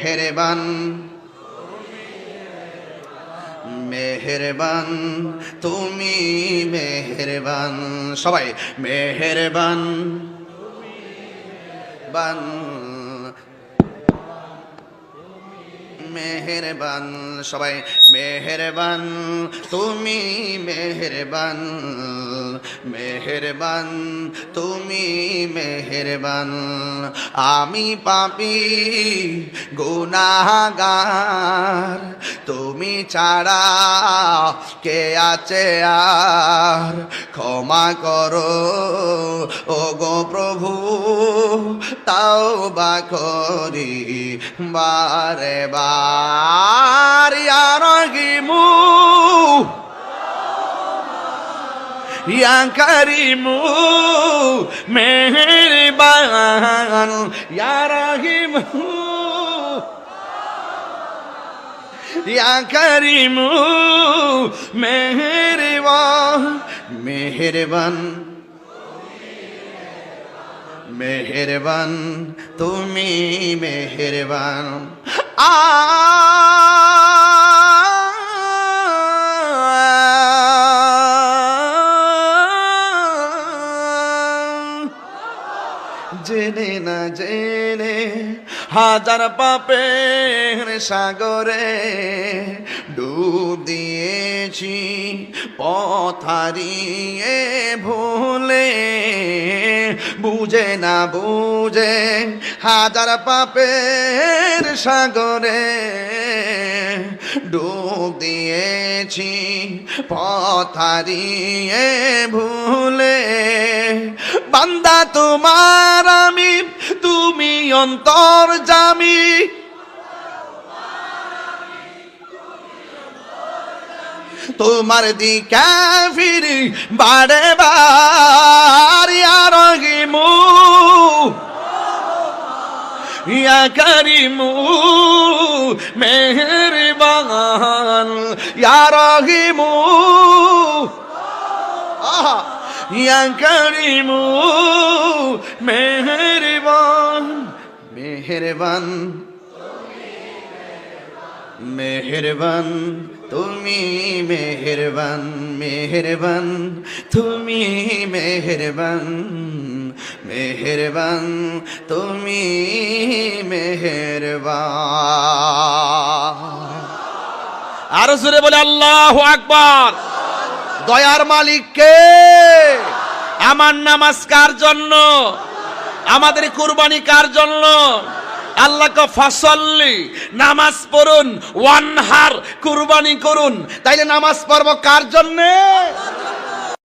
মেহেরবান মেহরবান তুমি মেহেরবান সবাই মেহেরবান বান মেহেরবান, সবাই মেহেরবান, তুমি মেহেরবান মেহেরবান, তুমি মেহেরবান। আমি পাপি গুনাগার তুমি ছাড়া কে আছে আর? ক্ষমা করো ও গো প্রভু তাও বা করি বারে বার গিমু ইয়া করিমু মেহরবান ইয়া রহিমু ইয়া করিমু মেহরবান মেহরবান। মেহেরবান তুমি মেহেরবান। আ জেনে না জেনে হাজার পাপের সাগরে ডুব দিয়েছি পথারিয়ে ভুলে বুঝে না বুঝে হাজার পাপের সাগরে ডুব দিয়েছি পথারিয়ে ভুলে। বান্দা তোমার আমি, তুমি অন্তর জামি। তোমার দিকে ফিরি বাড়ে বারিয়ার ইয়া করিমু মেহরবান, ইয়া রহিমু আহা, ইয়া করিমু মেহরবান মেহরবান মেহরবান, তুমি মেহরবান মেহরবান, তুমি মেহরবান। মেহরবান তুমি মেহরবান। আরও জোরে বলে আল্লাহ আকবার! দয়ার মালিক কে? আমার নামাজ কার জন্য। আমাদের কুরবানি কার জন্য? আল্লাহকে ফসল্লি নামাজ পড়ুন ওয়ান হার কুরবানি করুন। তাইলে নামাজ পড়ব কার জন্যে?